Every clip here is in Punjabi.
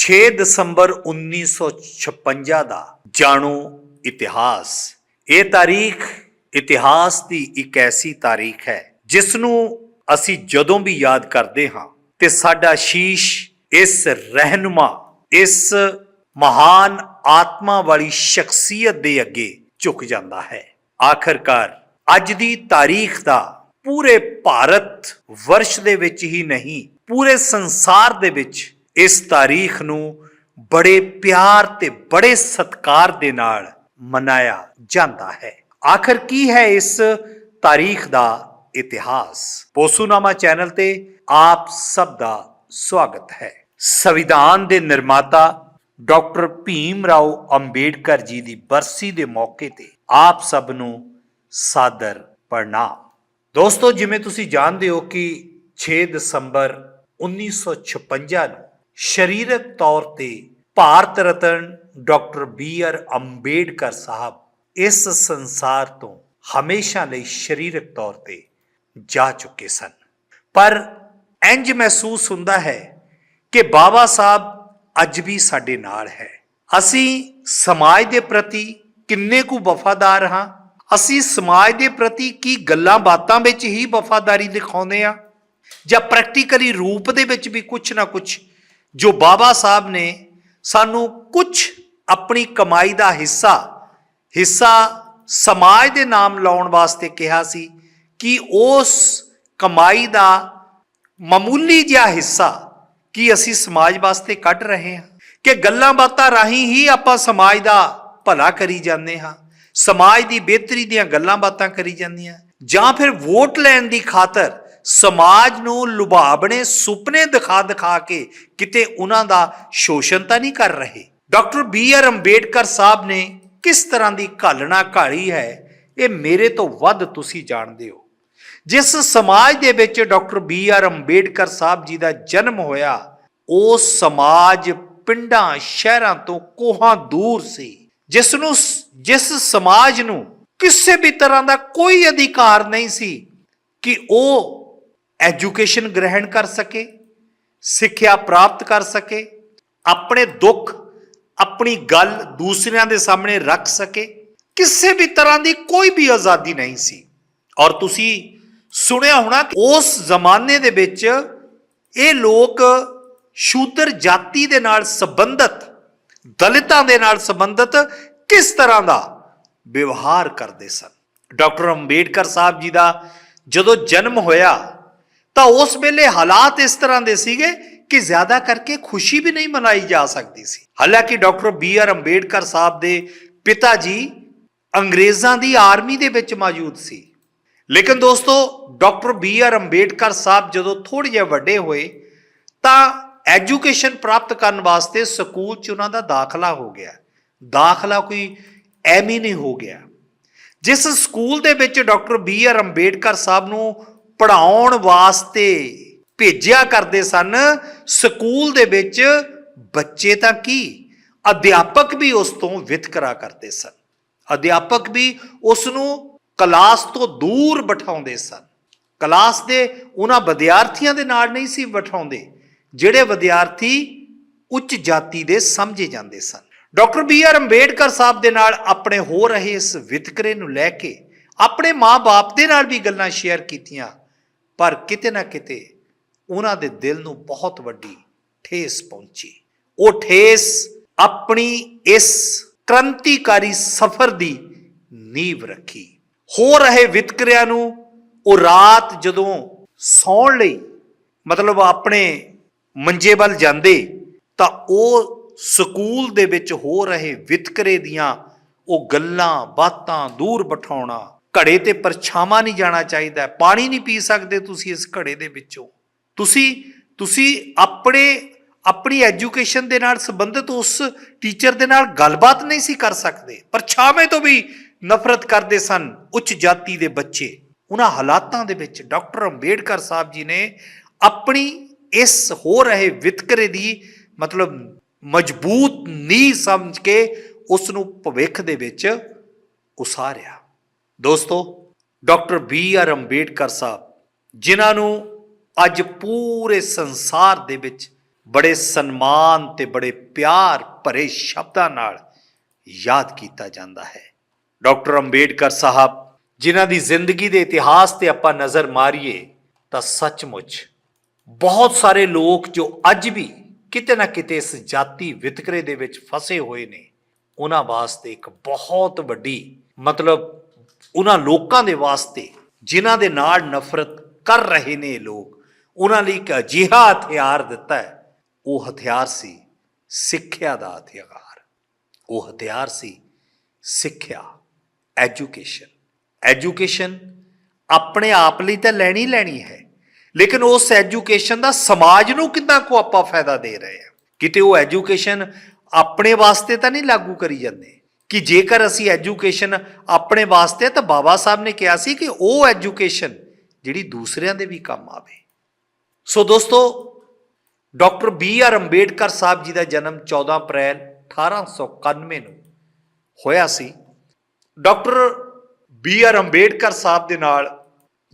6 ਦਸੰਬਰ 1956 ਦਾ ਜਾਣੋ ਇਤਿਹਾਸ। ਇਹ ਤਾਰੀਖ ਇਤਿਹਾਸ ਦੀ ਇੱਕ ਐਸੀ ਤਾਰੀਖ ਹੈ ਜਿਸ ਨੂੰ ਅਸੀਂ ਜਦੋਂ ਵੀ ਯਾਦ ਕਰਦੇ ਹਾਂ ਤੇ ਸਾਡਾ ਸ਼ੀਸ਼ ਇਸ ਰਹਿਨੁਮਾ, ਇਸ ਮਹਾਨ ਆਤਮਾ ਵਾਲੀ ਸ਼ਖਸੀਅਤ ਦੇ ਅੱਗੇ ਝੁਕ ਜਾਂਦਾ ਹੈ। ਆਖਰਕਾਰ ਅੱਜ ਦੀ ਤਾਰੀਖ ਦਾ ਪੂਰੇ ਭਾਰਤ ਵਰਸ਼ ਦੇ ਵਿੱਚ ਹੀ ਨਹੀਂ, ਪੂਰੇ ਸੰਸਾਰ ਦੇ ਵਿੱਚ ਇਸ ਤਾਰੀਖ ਨੂੰ ਬੜੇ ਪਿਆਰ ਤੇ ਬੜੇ ਸਤਿਕਾਰ ਦੇ ਨਾਲ ਮਨਾਇਆ ਜਾਂਦਾ ਹੈ। ਆਖਰ ਕੀ ਹੈ ਇਸ ਤਾਰੀਖ ਦਾ ਇਤਿਹਾਸ? ਪੋਸੂਨਾਮਾ ਚੈਨਲ ਤੇ ਆਪ ਸਭ ਦਾ ਸਵਾਗਤ ਹੈ। ਸੰਵਿਧਾਨ ਦੇ ਨਿਰਮਾਤਾ ਡਾਕਟਰ ਭੀਮ ਰਾਓ ਅੰਬੇਡਕਰ ਜੀ ਦੀ ਬਰਸੀ ਦੇ ਮੌਕੇ ਤੇ ਆਪ ਸਭ ਨੂੰ ਸਾਦਰ ਪ੍ਰਣਾਮ। ਦੋਸਤੋ, ਜਿਵੇਂ ਤੁਸੀਂ ਜਾਣਦੇ ਹੋ ਕਿ 6 ਦਸੰਬਰ 1956 ਨੂੰ ਸਰੀਰਕ ਤੌਰ ਤੇ Bharat Ratna doctor B R Ambedkar Sahib ਇਸ ਸੰਸਾਰ ਤੋਂ ਹਮੇਸ਼ਾ ਲਈ ਸਰੀਰਕ ਤੌਰ ਤੇ ਜਾ ਚੁੱਕੇ ਸਨ। ਪਰ ਇੰਜ ਮਹਿਸੂਸ ਹੁੰਦਾ ਹੈ ਕਿ ਬਾਬਾ ਸਾਹਿਬ ਅੱਜ ਵੀ ਸਾਡੇ ਨਾਲ ਹੈ। ਅਸੀਂ ਸਮਾਜ ਦੇ ਪ੍ਰਤੀ ਕਿੰਨੇ ਕੁ ਵਫਾਦਾਰ ਹਾਂ? ਅਸੀਂ ਸਮਾਜ ਦੇ ਪ੍ਰਤੀ ਕੀ ਗੱਲਾਂ ਬਾਤਾਂ ਵਿੱਚ ਹੀ ਵਫਾਦਾਰੀ ਦਿਖਾਉਂਦੇ ਆ ਜਾਂ ਪ੍ਰੈਕਟੀਕਲੀ ਰੂਪ ਦੇ ਵਿੱਚ ਵੀ ਕੁਝ ਨਾ ਕੁਝ ਜੋ ਬਾਬਾ ਸਾਹਿਬ ਨੇ ਸਾਨੂੰ ਕੁਝ ਆਪਣੀ ਕਮਾਈ ਦਾ ਹਿੱਸਾ ਹਿੱਸਾ ਸਮਾਜ ਦੇ ਨਾਮ ਲਾਉਣ ਵਾਸਤੇ ਕਿਹਾ ਸੀ ਕਿ ਉਸ ਕਮਾਈ ਦਾ ਮਾਮੂਲੀ ਜਿਹਾ ਹਿੱਸਾ ਕੀ ਅਸੀਂ ਸਮਾਜ ਵਾਸਤੇ ਕੱਢ ਰਹੇ ਹਾਂ? ਕਿ ਗੱਲਾਂ ਬਾਤਾਂ ਰਾਹੀਂ ਹੀ ਆਪਾਂ ਸਮਾਜ ਦਾ ਭਲਾ ਕਰੀ ਜਾਂਦੇ ਹਾਂ, ਸਮਾਜ ਦੀ ਬਿਹਤਰੀ ਦੀਆਂ ਗੱਲਾਂ ਬਾਤਾਂ ਕਰੀ ਜਾਂਦੀਆਂ, ਜਾਂ ਫਿਰ ਵੋਟ ਲੈਣ ਦੀ ਖਾਤਰ ਸਮਾਜ ਨੂੰ ਲੁਭਾਵਣੇ ਸੁਪਨੇ ਦਿਖਾ ਦਿਖਾ ਕੇ ਕਿਤੇ ਉਹਨਾਂ ਦਾ ਸ਼ੋਸ਼ਣ ਤਾਂ ਨਹੀਂ ਕਰ ਰਹੇ। Doctor B R Ambedkar Sahib ਨੇ ਕਿਸ ਤਰ੍ਹਾਂ ਦੀ ਘਾਲਣਾ ਘਾਲੀ ਹੈ, ਇਹ ਮੇਰੇ ਤੋਂ ਵੱਧ ਤੁਸੀਂ ਜਾਣਦੇ ਹੋ। ਜਿਸ ਸਮਾਜ ਦੇ ਵਿੱਚ doctor B R Ambedkar Sahib ji ਦਾ ਜਨਮ ਹੋਇਆ, ਉਹ ਸਮਾਜ ਪਿੰਡਾਂ, ਸ਼ਹਿਰਾਂ ਤੋਂ ਕੋਹਾਂ ਦੂਰ ਸੀ। ਜਿਸ ਨੂੰ ਜਿਸ ਸਮਾਜ ਨੂੰ ਕਿਸੇ ਵੀ ਤਰ੍ਹਾਂ ਦਾ ਕੋਈ ਅਧਿਕਾਰ ਨਹੀਂ ਸੀ ਕਿ ਉਹ ਐਜੂਕੇਸ਼ਨ ਗ੍ਰਹਿਣ ਕਰ ਸਕੇ, ਸਿੱਖਿਆ ਪ੍ਰਾਪਤ ਕਰ ਸਕੇ, ਆਪਣੇ ਦੁੱਖ, ਆਪਣੀ ਗੱਲ ਦੂਸਰਿਆਂ ਦੇ ਸਾਹਮਣੇ ਰੱਖ ਸਕੇ, ਕਿਸੇ ਵੀ ਤਰ੍ਹਾਂ ਦੀ ਕੋਈ ਵੀ ਆਜ਼ਾਦੀ ਨਹੀਂ ਸੀ। ਔਰ ਤੁਸੀਂ ਸੁਣਿਆ ਹੋਣਾ ਕਿ ਉਸ ਜ਼ਮਾਨੇ ਦੇ ਵਿੱਚ ਇਹ ਲੋਕ ਸ਼ੂਦਰ ਜਾਤੀ ਦੇ ਨਾਲ ਸੰਬੰਧਿਤ, ਦਲਿਤਾਂ ਦੇ ਨਾਲ ਸੰਬੰਧਿਤ ਕਿਸ ਤਰ੍ਹਾਂ ਦਾ ਵਿਵਹਾਰ ਕਰਦੇ ਸਨ? ਡਾਕਟਰ ਅੰਬੇਡਕਰ ਸਾਹਿਬ ਜੀ ਦਾ ਜਦੋਂ ਜਨਮ ਹੋਇਆ ਤਾਂ ਉਸ ਵੇਲੇ ਹਾਲਾਤ ਇਸ ਤਰ੍ਹਾਂ ਦੇ ਸੀਗੇ ਕਿ ਜ਼ਿਆਦਾ ਕਰਕੇ ਖੁਸ਼ੀ ਵੀ ਨਹੀਂ ਮਨਾਈ ਜਾ ਸਕਦੀ ਸੀ। ਹਾਲਾਂਕਿ doctor B R Ambedkar Sahib ਦੇ ਪਿਤਾ ਜੀ ਅੰਗਰੇਜ਼ਾਂ ਦੀ ਆਰਮੀ ਦੇ ਵਿੱਚ ਮੌਜੂਦ ਸੀ। ਲੇਕਿਨ ਦੋਸਤੋ, doctor B R Ambedkar Sahib ਜਦੋਂ ਥੋੜੇ ਜਿਹਾ ਵੱਡੇ ਹੋਏ, ਤਾਂ ਐਜੂਕੇਸ਼ਨ ਪ੍ਰਾਪਤ ਕਰਨ ਵਾਸਤੇ ਸਕੂਲ 'ਚ ਉਹਨਾਂ ਦਾ ਦਾਖਲਾ ਹੋ ਗਿਆ। ਦਾਖਲਾ ਕੋਈ ਐਵੇਂ ਨਹੀਂ ਹੋ ਗਿਆ। ਜਿਸ ਸਕੂਲ ਦੇ ਵਿੱਚ doctor B R Ambedkar Sahib ਨੂੰ ਪੜਾਉਣ ਵਾਸਤੇ ਭੇਜਿਆ ਕਰਦੇ ਸਨ, ਸਕੂਲ ਦੇ ਵਿੱਚ ਬੱਚੇ ਤਾਂ ਕੀ? ਅਧਿਆਪਕ ਵੀ ਉਸ ਤੋਂ ਵਿਤਕਰਾ ਕਰਦੇ ਸਨ। ਅਧਿਆਪਕ ਵੀ ਉਸ ਨੂੰ ਕਲਾਸ ਤੋਂ ਦੂਰ ਬਿਠਾਉਂਦੇ ਸਨ। ਕਲਾਸ ਦੇ ਉਹਨਾਂ ਵਿਦਿਆਰਥੀਆਂ ਦੇ ਨਾਲ ਨਹੀਂ ਸੀ ਬਿਠਾਉਂਦੇ, ਜਿਹੜੇ ਵਿਦਿਆਰਥੀ ਉੱਚ ਜਾਤੀ ਦੇ ਸਮਝੇ ਜਾਂਦੇ ਸਨ। Doctor B R Ambedkar Sahib ਦੇ ਨਾਲ ਆਪਣੇ ਹੋ ਰਹੇ ਇਸ ਵਿਤਕਰੇ ਨੂੰ ਲੈ ਕੇ ਆਪਣੇ ਮਾਪੇ ਦੇ ਨਾਲ ਵੀ ਗੱਲਾਂ ਸ਼ੇਅਰ ਕੀਤੀਆਂ। ਪਰ ਕਿਤੇ ਨਾ ਕਿਤੇ ਉਹਨਾਂ ਦੇ ਦਿਲ ਨੂੰ ਬਹੁਤ ਵੱਡੀ ਠੇਸ ਪਹੁੰਚੀ। ਉਹ ਠੇਸ ਆਪਣੀ ਇਸ ਕ੍ਰਾਂਤੀਕਾਰੀ ਸਫ਼ਰ ਦੀ ਨੀਂਵ ਰੱਖੀ। ਹੋ ਰਹੇ ਵਿਤਕਰਿਆਂ ਨੂੰ ਉਹ ਰਾਤ ਜਦੋਂ ਸੌਣ ਲਈ ਮਤਲਬ ਆਪਣੇ ਮੰਜੇ ਵੱਲ ਜਾਂਦੇ, ਤਾਂ ਉਹ ਸਕੂਲ ਦੇ ਵਿੱਚ ਹੋ ਰਹੇ ਵਿਤਕਰੇ ਦੀਆਂ ਉਹ ਗੱਲਾਂ, ਬਾਤਾਂ ਦੂਰ ਬਿਠਾਉਣਾ ਘੜੇ ਤੇ ਪਰਛਾਵਾਂ ਨਹੀਂ ਜਾਣਾ ਚਾਹੀਦਾ, ਪਾਣੀ ਨਹੀਂ ਪੀ ਸਕਦੇ ਤੁਸੀਂ ਇਸ ਘੜੇ ਦੇ ਵਿੱਚੋਂ। ਤੁਸੀਂ ਤੁਸੀਂ ਆਪਣੇ, ਆਪਣੀ ਐਜੂਕੇਸ਼ਨ ਦੇ ਨਾਲ ਸੰਬੰਧਿਤ ਉਸ ਟੀਚਰ ਦੇ ਨਾਲ ਗੱਲਬਾਤ ਨਹੀਂ ਸੀ ਕਰ ਸਕਦੇ। ਪਰਛਾਵੇਂ ਤੋਂ ਵੀ ਨਫ਼ਰਤ ਕਰਦੇ ਸਨ ਉੱਚ ਜਾਤੀ ਦੇ ਬੱਚੇ। ਉਹਨਾਂ ਹਾਲਾਤਾਂ ਦੇ ਵਿੱਚ ਡਾਕਟਰ ਅੰਬੇਡਕਰ ਸਾਹਿਬ ਜੀ ਨੇ ਆਪਣੀ ਇਸ ਹੋ ਰਹੇ ਵਿਤਕਰੇ ਦੀ ਮਤਲਬ ਮਜ਼ਬੂਤ ਨੀਂਹ ਸਮਝ ਕੇ ਉਸ ਨੂੰ ਭਵਿੱਖ ਦੇ ਵਿੱਚ ਉਸਾਰਿਆ। ਦੋਸਤੋ, doctor B R Ambedkar Sahib, ਜਿਨ੍ਹਾਂ ਨੂੰ ਅੱਜ ਪੂਰੇ ਸੰਸਾਰ ਦੇ ਵਿੱਚ ਬੜੇ ਸਨਮਾਨ ਤੇ ਬੜੇ ਪਿਆਰ ਭਰੇ ਸ਼ਬਦਾਂ ਨਾਲ ਯਾਦ ਕੀਤਾ ਜਾਂਦਾ ਹੈ। ਡਾਕਟਰ ਅੰਬੇਡਕਰ ਸਾਹਿਬ, ਜਿਨ੍ਹਾਂ ਦੀ ਜ਼ਿੰਦਗੀ ਦੇ ਇਤਿਹਾਸ ਤੇ ਆਪਾਂ ਨਜ਼ਰ ਮਾਰੀਏ, ਤਾਂ ਸੱਚਮੁੱਚ ਬਹੁਤ ਸਾਰੇ ਲੋਕ ਜੋ ਅੱਜ ਵੀ ਕਿਤੇ ਨਾ ਕਿਤੇ ਇਸ ਜਾਤੀ ਵਿਤਕਰੇ ਦੇ ਵਿੱਚ ਫਸੇ ਹੋਏ ਨੇ, ਉਹਨਾਂ ਵਾਸਤੇ ਇੱਕ ਬਹੁਤ ਵੱਡੀ ਮਤਲਬ ਉਹਨਾਂ ਲੋਕਾਂ ਦੇ ਵਾਸਤੇ ਜਿਨ੍ਹਾਂ ਦੇ ਨਾਲ ਨਫ਼ਰਤ ਕਰ ਰਹੇ ਨੇ ਲੋਕ, ਉਹਨਾਂ ਲਈ ਇੱਕ ਅਜਿਹਾ ਹਥਿਆਰ ਦਿੱਤਾ ਹੈ। ਉਹ ਹਥਿਆਰ ਸੀ ਸਿੱਖਿਆ ਦਾ ਹਥਿਆਰ। ਉਹ ਹਥਿਆਰ ਸੀ ਸਿੱਖਿਆ, ਐਜੂਕੇਸ਼ਨ। ਐਜੂਕੇਸ਼ਨ ਆਪਣੇ ਆਪ ਲਈ ਤਾਂ ਲੈਣੀ ਲੈਣੀ ਹੈ, ਲੇਕਿਨ ਉਸ ਐਜੂਕੇਸ਼ਨ ਦਾ ਸਮਾਜ ਨੂੰ ਕਿੰਨਾ ਕੋ ਆਪਾਂ ਫਾਇਦਾ ਦੇ ਰਹੇ ਹਾਂ? ਕਿਤੇ ਉਹ ਐਜੂਕੇਸ਼ਨ ਆਪਣੇ ਵਾਸਤੇ ਤਾਂ ਨਹੀਂ ਲਾਗੂ ਕਰੀ ਜਾਂਦੇ ਕਿ ਜੇਕਰ ਅਸੀਂ ਐਜੂਕੇਸ਼ਨ ਆਪਣੇ ਵਾਸਤੇ ਤਾਂ ਬਾਬਾ ਸਾਹਿਬ ਨੇ ਕਿਹਾ ਸੀ ਕਿ ਉਹ ਐਜੂਕੇਸ਼ਨ ਜਿਹੜੀ ਦੂਸਰਿਆਂ ਦੇ ਵੀ ਕੰਮ ਆਵੇ। ਸੋ ਦੋਸਤੋ, doctor B R Ambedkar Sahib ji ਦਾ ਜਨਮ 14 ਅਪ੍ਰੈਲ 1891 ਨੂੰ ਹੋਇਆ ਸੀ। Doctor B R Ambedkar Sahib ਦੇ ਨਾਲ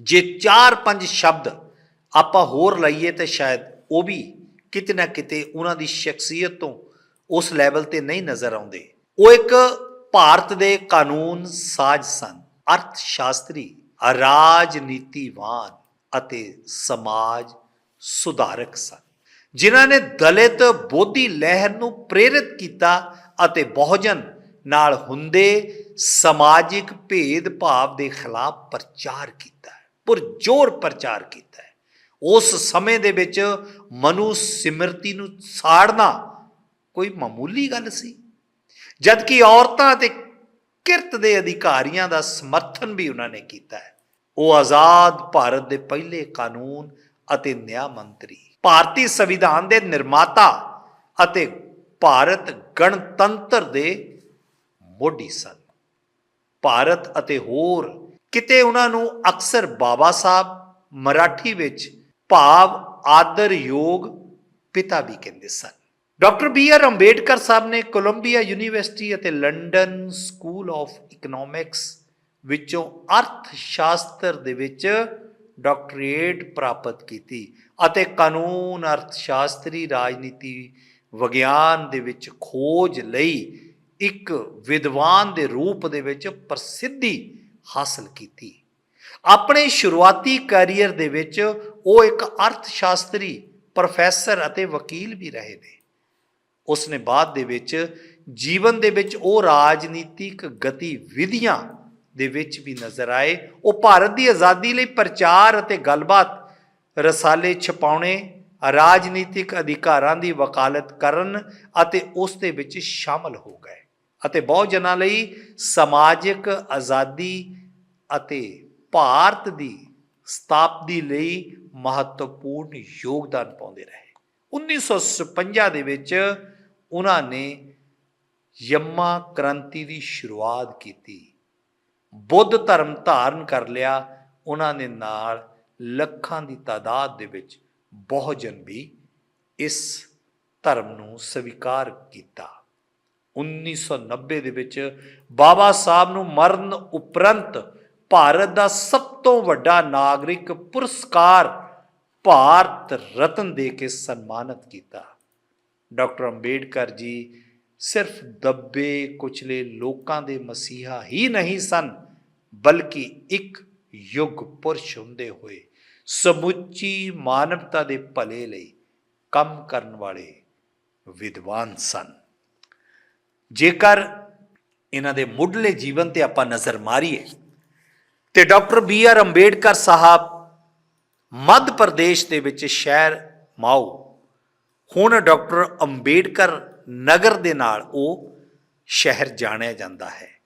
ਜੇ 4-5 ਸ਼ਬਦ ਆਪਾਂ ਹੋਰ ਲਈਏ ਤੇ ਸ਼ਾਇਦ ਉਹ ਵੀ ਕਿਤੇ ਨਾ ਕਿਤੇ ਉਹਨਾਂ ਦੀ ਸ਼ਖਸੀਅਤ ਤੋਂ ਉਸ ਲੈਵਲ ਤੇ ਨਹੀਂ ਨਜ਼ਰ ਆਉਂਦੇ। ਉਹ ਇੱਕ ਭਾਰਤ ਦੇ ਕਾਨੂੰਨ ਸਾਜ਼ ਸਨ। ਅਰਥ ਸ਼ਾਸਤਰੀ ਰਾਜਨੀਤੀਵਾਨ ਅਤੇ ਸਮਾਜ ਸੁਧਾਰਕ ਸਨ। ਜਿਨ੍ਹਾਂ ਨੇ ਦਲਿਤ ਬੋਧੀ ਲਹਿਰ ਨੂੰ ਪ੍ਰੇਰਿਤ ਕੀਤਾ ਅਤੇ ਬਹੁਜਨ ਨਾਲ ਹੁੰਦੇ ਸਮਾਜਿਕ ਭੇਦਭਾਵ ਦੇ ਖਿਲਾਫ ਪ੍ਰਚਾਰ ਕੀਤਾ ਪੁਰਜੋਰ ਪ੍ਰਚਾਰ ਕੀਤਾ ਉਸ ਸਮੇਂ ਦੇ ਵਿੱਚ ਮਨੂ ਸਿਮਰਤੀ ਨੂੰ ਸਾੜਨਾ ਕੋਈ ਮਾਮੂਲੀ ਗੱਲ ਸੀ? ਜਦਕਿ ਔਰਤਾਂ ਅਤੇ ਕਿਰਤ ਦੇ ਅਧਿਕਾਰੀਆਂ ਦਾ ਸਮਰਥਨ ਵੀ ਉਹਨਾਂ ਨੇ ਕੀਤਾ ਹੈ। ਉਹ ਆਜ਼ਾਦ ਭਾਰਤ ਦੇ ਪਹਿਲੇ ਕਾਨੂੰਨ ਅਤੇ ਨਿਆਂ ਮੰਤਰੀ, ਭਾਰਤੀ ਸੰਵਿਧਾਨ ਦੇ ਨਿਰਮਾਤਾ ਅਤੇ ਭਾਰਤ ਗਣਤੰਤਰ ਦੇ ਮੋਢੀ ਸਨ। ਭਾਰਤ ਅਤੇ ਹੋਰ ਕਿਤੇ ਉਹਨਾਂ ਨੂੰ ਅਕਸਰ ਬਾਬਾ ਸਾਹਿਬ ਮਰਾਠੀ ਵਿੱਚ ਭਾਵ ਆਦਰਯੋਗ ਪਿਤਾ ਵੀ ਕਹਿੰਦੇ ਸਨ। Doctor B R Ambedkar Sahib ਨੇ ਕੋਲੰਬੀਆ ਯੂਨੀਵਰਸਿਟੀ ਅਤੇ ਲੰਡਨ ਸਕੂਲ ਆਫ ਇਕਨੋਮਿਕਸ ਵਿੱਚੋਂ ਅਰਥ ਸ਼ਾਸਤਰ ਦੇ ਵਿੱਚ ਡਾਕਟਰੇਟ ਪ੍ਰਾਪਤ ਕੀਤੀ ਅਤੇ ਕਾਨੂੰਨ ਅਰਥ ਸ਼ਾਸਤਰੀ ਰਾਜਨੀਤੀ ਵਿਗਿਆਨ ਦੇ ਵਿੱਚ ਖੋਜ ਲਈ ਇੱਕ ਵਿਦਵਾਨ ਦੇ ਰੂਪ ਦੇ ਵਿੱਚ ਪ੍ਰਸਿੱਧੀ ਹਾਸਲ ਕੀਤੀ। ਆਪਣੇ ਸ਼ੁਰੂਆਤੀ ਕੈਰੀਅਰ ਦੇ ਵਿੱਚ ਉਹ ਇੱਕ ਅਰਥ ਸ਼ਾਸਤਰੀ ਪ੍ਰੋਫੈਸਰ ਅਤੇ ਵਕੀਲ ਵੀ ਰਹੇ ਨੇ। ਉਸ ਨੇ ਬਾਅਦ ਦੇ ਵਿੱਚ ਜੀਵਨ ਦੇ ਵਿੱਚ ਉਹ ਰਾਜਨੀਤਿਕ ਗਤੀਵਿਧੀਆਂ ਦੇ ਵਿੱਚ ਵੀ ਨਜ਼ਰ ਆਏ। ਉਹ ਭਾਰਤ ਦੀ ਆਜ਼ਾਦੀ ਲਈ ਪ੍ਰਚਾਰ ਅਤੇ ਗੱਲਬਾਤ, ਰਸਾਲੇ ਛਪਾਉਣੇ, ਰਾਜਨੀਤਿਕ ਅਧਿਕਾਰਾਂ ਦੀ ਵਕਾਲਤ ਕਰਨ ਅਤੇ ਉਸ ਦੇ ਵਿੱਚ ਸ਼ਾਮਲ ਹੋ ਗਏ ਅਤੇ ਬਹੁਤ ਜਨਾਂ ਲਈ ਸਮਾਜਿਕ ਆਜ਼ਾਦੀ ਅਤੇ ਭਾਰਤ ਦੀ ਸਥਾਪਤੀ ਲਈ ਮਹੱਤਵਪੂਰਨ ਯੋਗਦਾਨ ਪਾਉਂਦੇ ਰਹੇ। 1956 ਦੇ ਵਿੱਚ ਉਹਨਾਂ ਨੇ ਯਮਾ ਕ੍ਰਾਂਤੀ ਦੀ ਸ਼ੁਰੂਆਤ ਕੀਤੀ। ਬੁੱਧ ਧਰਮ ਧਾਰਨ ਕਰ ਲਿਆ। ਉਹਨਾਂ ਦੇ ਨਾਲ ਲੱਖਾਂ ਦੀ ਤਾਦਾਦ ਦੇ ਵਿੱਚ ਬਹੁਜਨ ਵੀ ਇਸ ਧਰਮ ਨੂੰ ਸਵੀਕਾਰ ਕੀਤਾ। 1990 ਦੇ ਵਿੱਚ ਬਾਬਾ ਸਾਹਿਬ ਨੂੰ ਮਰਨ ਉਪਰੰਤ ਭਾਰਤ ਦਾ ਸਭ ਤੋਂ ਵੱਡਾ ਨਾਗਰਿਕ ਪੁਰਸਕਾਰ ਭਾਰਤ ਰਤਨ ਦੇ ਕੇ ਸਨਮਾਨਿਤ ਕੀਤਾ। ਡਾਕਟਰ ਅੰਬੇਡਕਰ ਜੀ ਸਿਰਫ ਦੱਬੇ ਕੁਚਲੇ ਲੋਕਾਂ ਦੇ ਮਸੀਹਾ ਹੀ ਨਹੀਂ ਸਨ, ਬਲਕਿ ਇੱਕ ਯੁੱਗ ਪੁਰਸ਼ ਹੁੰਦੇ ਹੋਏ, ਸਮੁੱਚੀ ਮਾਨਵਤਾ ਦੇ ਭਲੇ ਲਈ ਕੰਮ ਕਰਨ ਵਾਲੇ ਵਿਦਵਾਨ ਸਨ। ਜੇਕਰ ਇਹਨਾਂ ਦੇ ਮੁੱਢਲੇ ਜੀਵਨ ਤੇ ਆਪਾਂ ਨਜ਼ਰ ਮਾਰੀਏ, ਤੇ doctor B R Ambedkar Sahib Madhya Pradesh ਦੇ ਵਿੱਚ ਸ਼ਹਿਰ ਮਾਓ ਹੁਣ ਡਾਕਟਰ ਅੰਬੇਡਕਰ ਨਗਰ ਦੇ ਨਾਲ ਉਹ ਸ਼ਹਿਰ ਜਾਣਿਆ ਜਾਂਦਾ ਹੈ।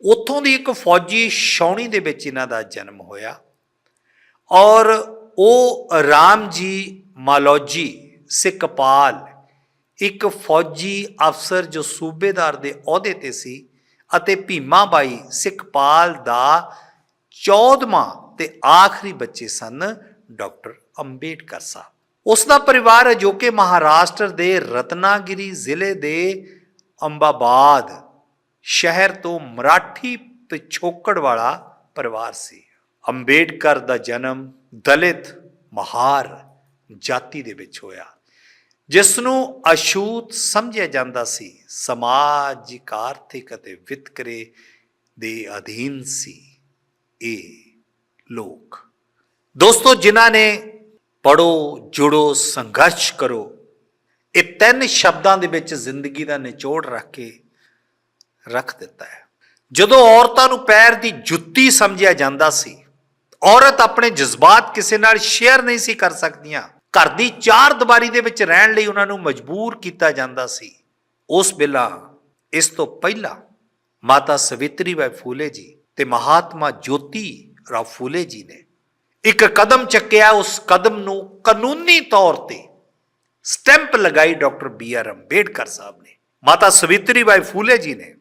ਉੱਥੋਂ ਦੀ ਇੱਕ ਫੌਜੀ ਛਾਉਣੀ ਦੇ ਵਿੱਚ ਇਹਨਾਂ ਦਾ ਜਨਮ ਹੋਇਆ ਔਰ ਉਹ ਰਾਮ ਜੀ ਮਾਲੋਜੀ ਸਿੱਕਪਾਲ ਇੱਕ ਫੌਜੀ ਅਫਸਰ ਜੋ ਸੂਬੇਦਾਰ ਦੇ ਅਹੁਦੇ ਤੇ ਸੀ ਅਤੇ ਭੀਮਾ ਬਾਈ ਸਿੱਖਪਾਲ ਦਾ 14ਵਾਂ ਤੇ ਆਖਰੀ ਬੱਚੇ ਸਨ ਡਾਕਟਰ ਅੰਬੇਡਕਰ ਸਾਹਿਬ। ਉਸ ਦਾ ਪਰਿਵਾਰ ਅਜੋਕੇ ਮਹਾਰਾਸ਼ਟਰ ਦੇ ਰਤਨਾਗਿਰੀ ਜ਼ਿਲ੍ਹੇ ਦੇ ਅੰਬਾਬਾਦ ਸ਼ਹਿਰ ਤੋਂ ਮਰਾਠੀ ਪਿਛੋਕੜ ਵਾਲਾ ਪਰਿਵਾਰ ਸੀ। ਅੰਬੇਡਕਰ ਦਾ ਜਨਮ ਦਲਿਤ ਮਹਾਰ ਜਾਤੀ ਦੇ ਵਿੱਚ ਹੋਇਆ। ਜਿਸ ਨੂੰ ਅਛੂਤ ਸਮਝਿਆ ਜਾਂਦਾ ਸੀ। ਸਮਾਜਿਕ ਆਰਥਿਕ ਅਤੇ ਵਿਤਕਰੇ ਦੇ ਅਧੀਨ ਸੀ। ਇਹ ਲੋਕ। ਦੋਸਤੋ, ਜਿਨ੍ਹਾਂ ਨੇ ਪੜੋ ਜੁੜੋ, ਸੰਘਰਸ਼ ਕਰੋ। ਇਹ ਤਿੰਨ ਸ਼ਬਦਾਂ ਦੇ ਵਿੱਚ ਜ਼ਿੰਦਗੀ ਦਾ ਨਿਚੋੜ ਰੱਖ ਕੇ ਰੱਖ ਦਿੱਤਾ ਹੈ। ਜਦੋਂ ਔਰਤਾਂ ਨੂੰ ਪੈਰ ਦੀ ਜੁੱਤੀ ਸਮਝਿਆ ਜਾਂਦਾ ਸੀ, ਔਰਤ ਆਪਣੇ ਜਜ਼ਬਾਤ ਕਿਸੇ ਨਾਲ ਸ਼ੇਅਰ ਨਹੀਂ ਸੀ ਕਰ ਸਕਦੀਆਂ। ਘਰ ਦੀ ਚਾਰ ਦੀਵਾਰੀ ਦੇ ਵਿੱਚ ਰਹਿਣ ਲਈ ਉਹਨਾਂ ਨੂੰ ਮਜਬੂਰ ਕੀਤਾ ਜਾਂਦਾ ਸੀ। ਉਸ ਵੇਲਾ, ਇਸ ਤੋਂ ਪਹਿਲਾਂ ਮਾਤਾ ਸਵਿਤਰੀ ਬਾਈ ਫੂਲੇ ਜੀ ਤੇ ਮਹਾਤਮਾ ਜੋਤੀ ਰਾਓ ਫੂਲੇ ਜੀ ਨੇ ਇੱਕ ਕਦਮ ਚੱਕਿਆ, ਉਸ ਕਦਮ ਨੂੰ ਕਾਨੂੰਨੀ ਤੌਰ ਤੇ ਸਟੈਂਪ ਲਗਾਈ doctor B R Ambedkar Sahib ਨੇ। ਮਾਤਾ ਸਵਿਤਰੀ ਬਾਈ ਫੂਲੇ ਜੀ ਨੇ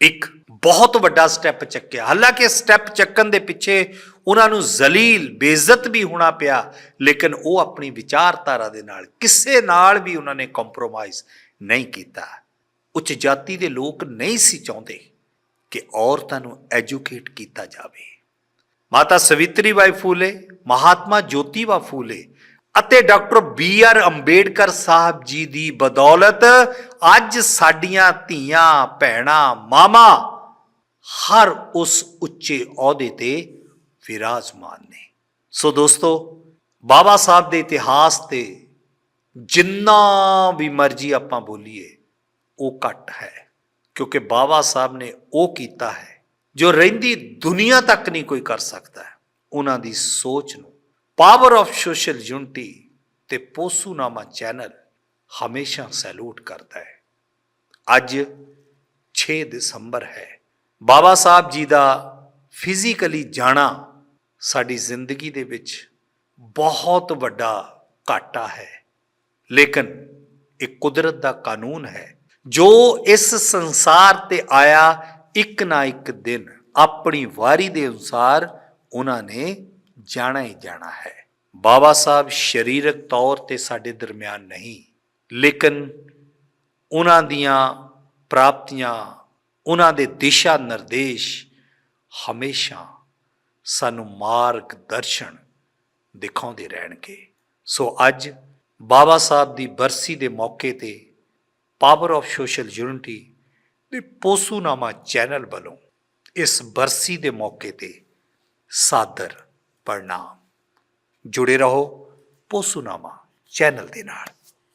ਇੱਕ ਬਹੁਤ ਵੱਡਾ ਸਟੈਪ ਚੱਕਿਆ। ਹਾਲਾਂਕਿ ਸਟੈਪ ਚੱਕਣ ਦੇ ਪਿੱਛੇ ਉਹਨਾਂ ਨੂੰ ਜ਼ਲੀਲ, ਬੇਇੱਜ਼ਤ ਵੀ ਹੋਣਾ ਪਿਆ, ਲੇਕਿਨ ਉਹ ਆਪਣੀ ਵਿਚਾਰਧਾਰਾ ਦੇ ਨਾਲ, ਕਿਸੇ ਨਾਲ ਵੀ ਉਹਨਾਂ ਨੇ ਕੰਪਰੋਮਾਈਜ਼ ਨਹੀਂ ਕੀਤਾ। ਉੱਚ ਜਾਤੀ ਦੇ ਲੋਕ ਨਹੀਂ ਸੀ ਚਾਹੁੰਦੇ ਕਿ ਔਰਤਾਂ ਨੂੰ ਐਜੂਕੇਟ ਕੀਤਾ ਜਾਵੇ। ਮਾਤਾ ਸਵਿਤਰੀ ਬਾਈ ਫੂਲੇ, ਮਹਾਤਮਾ ਜੋਤੀਬਾ ਫੂਲੇ ਅਤੇ doctor B R Ambedkar Sahib ji ਦੀ ਬਦੌਲਤ ਅੱਜ ਸਾਡੀਆਂ ਧੀਆਂ, ਭੈਣਾਂ ਮਾਮਾ ਹਰ ਉਸ ਉੱਚੇ ਅਹੁਦੇ ਤੇ ਵਿਰਾਜਮਾਨ ਨੇ। ਸੋ ਦੋਸਤੋ, ਬਾਬਾ ਸਾਹਿਬ ਦੇ ਇਤਿਹਾਸ ਤੇ ਜਿੰਨਾ ਵੀ ਮਰਜ਼ੀ ਆਪਾਂ ਬੋਲੀਏ, ਉਹ ਘੱਟ ਹੈ ਕਿਉਂਕਿ ਬਾਬਾ ਸਾਹਿਬ ਨੇ ਉਹ ਕੀਤਾ ਹੈ ਜੋ ਰਹਿੰਦੀ ਦੁਨੀਆ ਤੱਕ ਨਹੀਂ ਕੋਈ ਕਰ ਸਕਦਾ ਉਹਨਾਂ ਦੀ ਸੋਚ ਨੂੰ ਪਾਵਰ ਆਫ ਸੋਸ਼ਲ ਯੂਨਿਟੀ ਤੇ ਪੋਸੂਨਾਮਾ ਚੈਨਲ ਹਮੇਸ਼ਾ ਸੈਲੂਟ ਕਰਦਾ ਹੈ। ਅੱਜ 6 ਦਸੰਬਰ ਹੈ। ਬਾਬਾ ਸਾਹਿਬ ਜੀ ਦਾ ਫਿਜ਼ੀਕਲੀ ਜਾਣਾ ਸਾਡੀ ਜ਼ਿੰਦਗੀ ਦੇ ਵਿੱਚ ਬਹੁਤ ਵੱਡਾ ਘਾਟਾ ਹੈ। ਲੇਕਿਨ ਇਹ ਕੁਦਰਤ ਦਾ ਕਾਨੂੰਨ ਹੈ। ਜੋ ਇਸ ਸੰਸਾਰ ਤੇ ਆਇਆ ਇੱਕ ਨਾ ਇੱਕ ਦਿਨ ਆਪਣੀ ਵਾਰੀ ਦੇ ਅਨੁਸਾਰ ਉਹਨਾਂ ਨੇ ਜਾਣਾ ਹੀ ਜਾਣਾ ਹੈ। ਬਾਬਾ ਸਾਹਿਬ ਸਰੀਰਕ ਤੌਰ ਤੇ ਸਾਡੇ ਦਰਮਿਆਨ ਨਹੀਂ, ਲੇਕਿਨ ਉਹਨਾਂ ਦੀਆਂ ਪ੍ਰਾਪਤੀਆਂ, ਉਹਨਾਂ ਦੇ ਦਿਸ਼ਾ ਨਿਰਦੇਸ਼ ਹਮੇਸ਼ਾ ਸਾਨੂੰ ਮਾਰਗ ਦਰਸ਼ਨ ਦਿਖਾਉਂਦੇ ਰਹਿਣਗੇ। ਸੋ ਅੱਜ ਬਾਬਾ ਸਾਹਿਬ ਦੀ ਬਰਸੀ ਦੇ ਮੌਕੇ ਤੇ ਪਾਵਰ ਆਫ ਸੋਸ਼ਲ ਯੂਨਿਟੀ ਦੇ ਪੋਸੂਨਾਮਾ ਚੈਨਲ ਵੱਲੋਂ ਇਸ ਬਰਸੀ ਦੇ ਮੌਕੇ ਤੇ ਸਾਦਰ ਪ੍ਰਣਾਮ। ਜੁੜੇ ਰਹੋ ਪੋਸੂਨਾਮਾ ਚੈਨਲ ਦੇ ਨਾਲ।